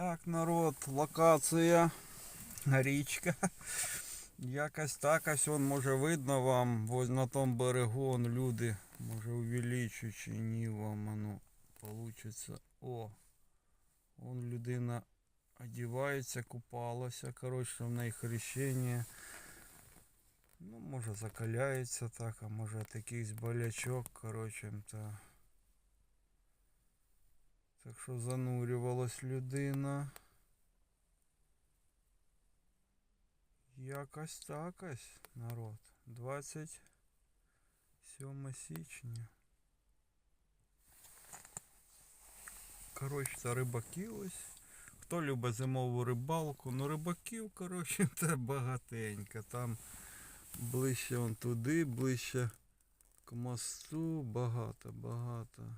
Так, народ, локація, річка. Якось так ось он може видно вам, на тому берегу он люди, може увеличу чи ні вам оно получиться. О, он людина одівається, купалася, коротше, в неї хрещення. Ну, може закаляється так, а може от якийсь болячок, коротше, та. Так що занурювалась людина. Якось так ось, народ. 27 січня. Коротше, це рибаки ось. Хто любить зимову рибалку? Ну рибаків, коротше, це багатенько. Там ближче он туди, ближче к мосту. Багато, багато.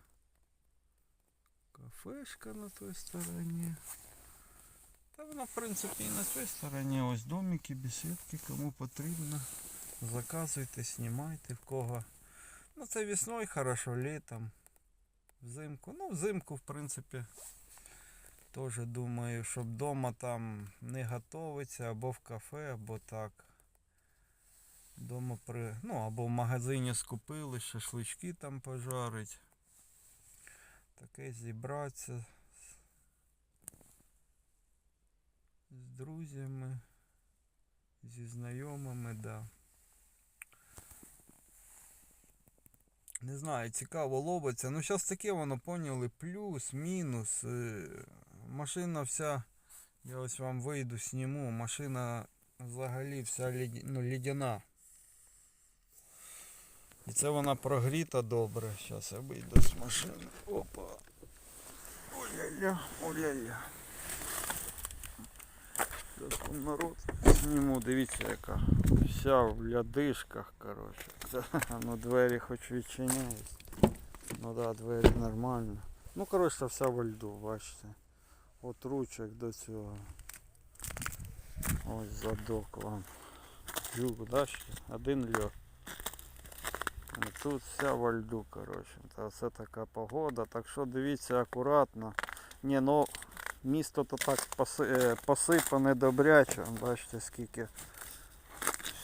Кафешка на той стороні. Та вона, в принципі, і на той стороні. Ось домики, беседки, кому потрібно. Заказуйте, знімайте в кого. Ну це весною хорошо, літом. Взимку. Ну, взимку, в принципі, теж думаю, щоб вдома там не готовиться, або в кафе, або так. Дома при. Ну, або в магазині скупили, шашлички там пожарить. Таке зібратися з друзями, зі знайомими, да. Не знаю, цікаво ловиться. Ну зараз таке воно поняли. Плюс, мінус. е, Машина вся. Я ось вам вийду, сніму. Машина взагалі вся леді- ну, лідяна. І це вона прогріта добре. Зараз я вийду з машини. Опа. Ой-ля-ля, ой-ля-ля. Зараз вам народ зніму, дивіться яка. Вся в лядишках, коротше. Ну двері хоч відчиняють. Ну да, двері нормально. Ну коротше вся во льду, бачите. От ручок до цього. Ось задок вам. Юг, да? Один льод. Тут вся во льду, коротше. Та це така погода. Так що дивіться акуратно. Ні, ну місто то так е, посипане добряче. Бачите скільки.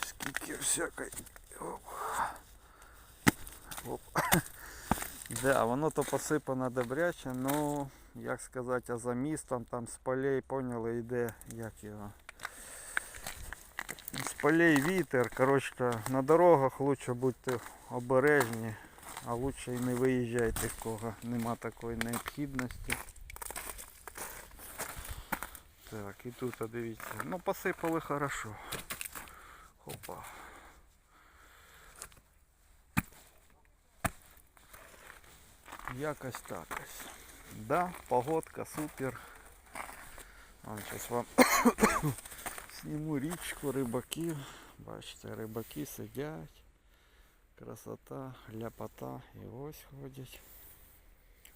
Скільки всякої. Оп. Оп. Да, воно то посипане добряче, ну, як сказати, а за містом там з полей, поняли, йде, як його. З полей вітер, коротше, на дорогах лучше будьте обережні, а лучше і не виїжджайте, в кого нема такої необхідності. Так, і тут, дивіться, ну посипали хорошо. Хопа. Якось так ось. Да, погодка супер. Зараз вам Сніму річку рибаків. Бачите, рибаки сидять. Красота, ляпота. І ось ходять.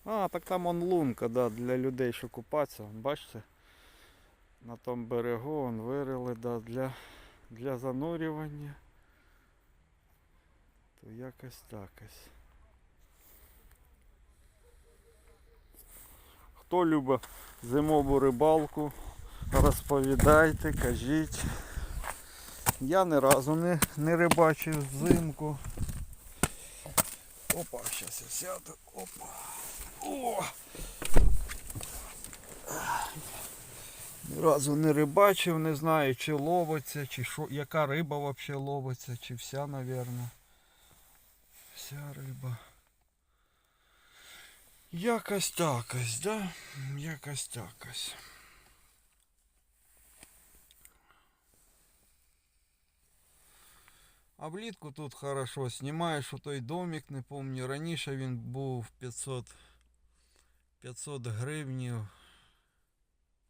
А, так там он лунка, да, для людей, що купатися. Бачите? На тому берегу он вирили, да, для, для занурювання. То якось так ось. Хто любить зимову рибалку, розповідайте, кажіть. Я ні разу не, не рибачив взимку. Опа, зараз я сяду. Опа. О! Разу не рибачив, не знаю, чи ловиться, чи що, яка риба взагалі ловиться, чи вся, мабуть. Вся риба. Якось так ось, да? Якось так ось. А влітку тут хорошо знімаєш той домик, не пам'ятаю, раніше він був 500, 500 гривнів.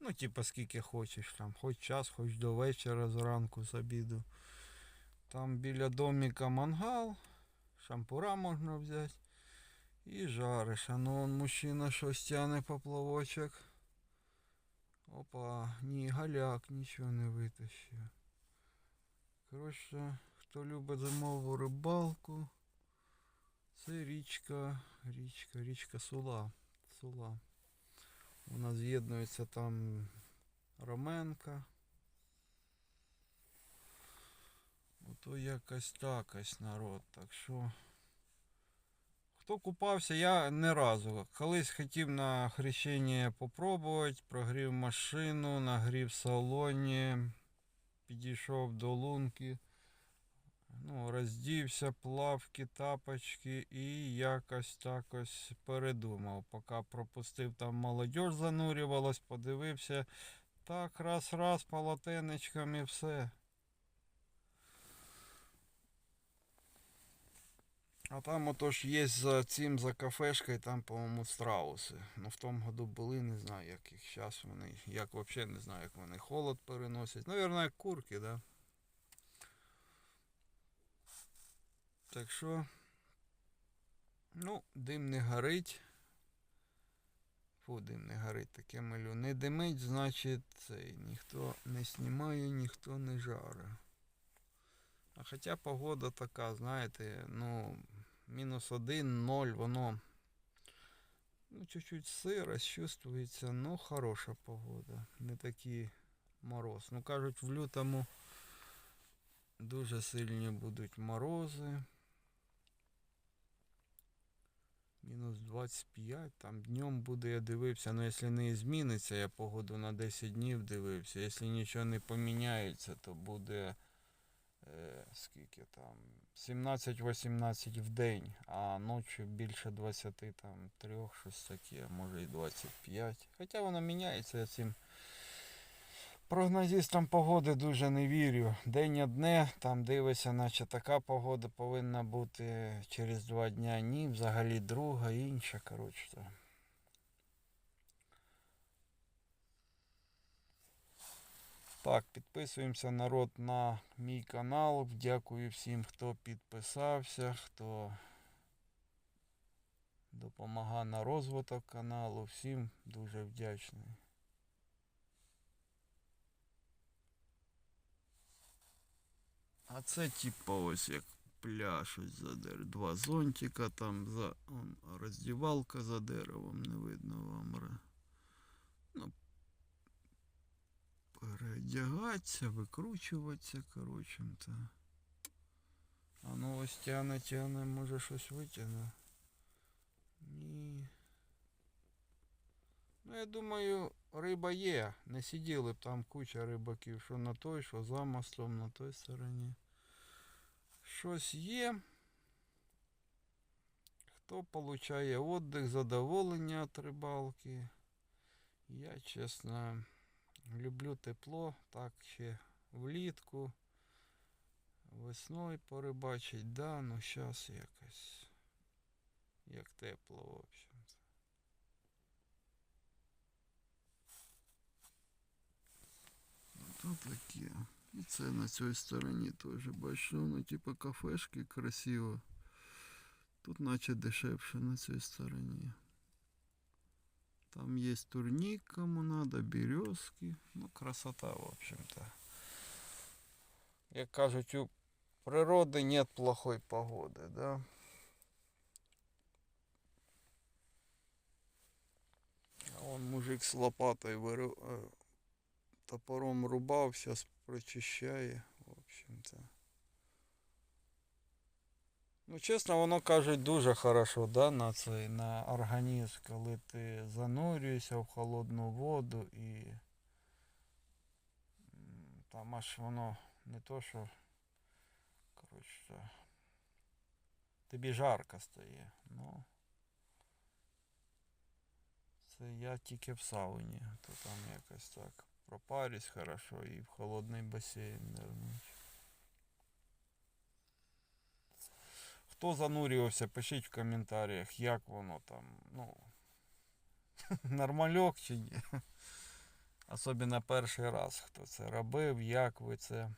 Ну, типа скільки хочеш там, хоч час, хоч до вечора зранку з обіду. Там біля домика мангал, шампура можна взяти. І жариш. А ну он мужчина щось тяне поплавочок. Опа, ні, галяк нічого не витащив. Коротше, хто любить зимову рибалку, це річка, річка, річка Сула. Сула. Вона з'єднується там Роменка. Ото якось так ось народ. Так що. Хто купався, я не разу. Колись хотів на хрещення попробувати, прогрів машину, нагрів салоні, підійшов до лунки, ну, роздівся, плавки, тапочки і якось так передумав. Поки пропустив там молодь занурювалась, подивився. Так, раз-раз, полотенечком і все. А там отож є за цим, за кафешкою, там, по-моєму, страуси. Ну в тому году були, не знаю, як їх зараз вони, як взагалі не знаю, як вони холод переносять. Навірно, як курки, да? Так що, ну, дим не горить. Фу, дим не горить, таке малю. Не димить, значить, цей, ніхто не знімає, ніхто не жаре. А хоча погода така, знаєте, ну, мінус один, ноль, воно ну, чуть-чуть сирость чувствується, ну хороша погода. Не такий мороз. Ну кажуть, в лютому дуже сильні будуть морози. Мінус 25, там днем буде, я дивився, ну якщо не зміниться, я погоду на 10 днів дивився. Якщо нічого не поміняється, то буде е, скільки там 17-18 в день, а ночі більше 23, щось таке, може і 25. Хоча воно міняється, я цим прогнозистам погоди дуже не вірю. День одне, там дивишся, наче така погода повинна бути через два дня. Ні, взагалі друга, інша, коротше. то. Так, підписуємося народ на мій канал. Дякую всім, хто підписався, хто допомагає на розвиток каналу. Всім дуже вдячний. А це типа ось як пляж ось за деревом. Два зонтика там за он, роздівалка за деревом, не видно вам. Ну, переодягатися, викручуватися, коротше. А ну ось тяне, тяне, може щось витягне. Ні. Ну, я думаю, риба є. Не сиділи б там куча рибаків, що на той, що за мостом, на той стороні. Щось є. Хто получає віддих, задоволення від рибалки. Я, чесно, люблю тепло, так ще влітку. Весною порибачить, да, ну зараз якось. Як тепло, в общем-то. Тут таке. І це на цій стороні теж бачу, ну типу кафешки красиво. Тут наче дешевше на цій стороні. Там є турник, кому надо, березки. Ну, красота, в общем-то. Як кажуть, у природи нет плохой погоди, да? А вон мужик з лопатою е, топором рубав, зараз прочищає, в общем-то. Ну, чесно, воно кажуть дуже хорошо, да, на цей, на організм, коли ти занурюєшся в холодну воду і там аж воно не то, що коротше, тобі жарко стає. Ну, це я тільки в сауні, то там якось так пропарюсь хорошо і в холодний басейн нирнуть. Хто занурювався, пишіть в коментарях, як воно там, ну, нормальок чи ні. Особливо перший раз, хто це робив, як ви це.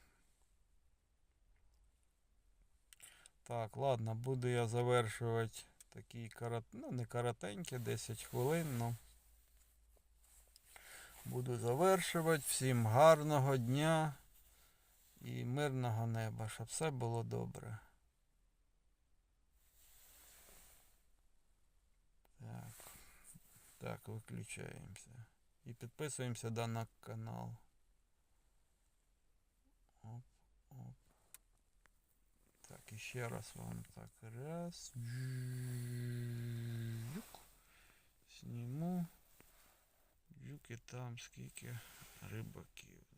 Так, ладно, буду я завершувати такий корот... ну не коротенький, 10 хвилин, ну. Буду завершувати. Всім гарного дня і мирного неба, щоб все було добре. Так. Так, виключаємося. І підписуємося да, на канал. Оп, оп. Так, і ще раз вам так. Раз. Сніму. Жуки там скільки рибаків.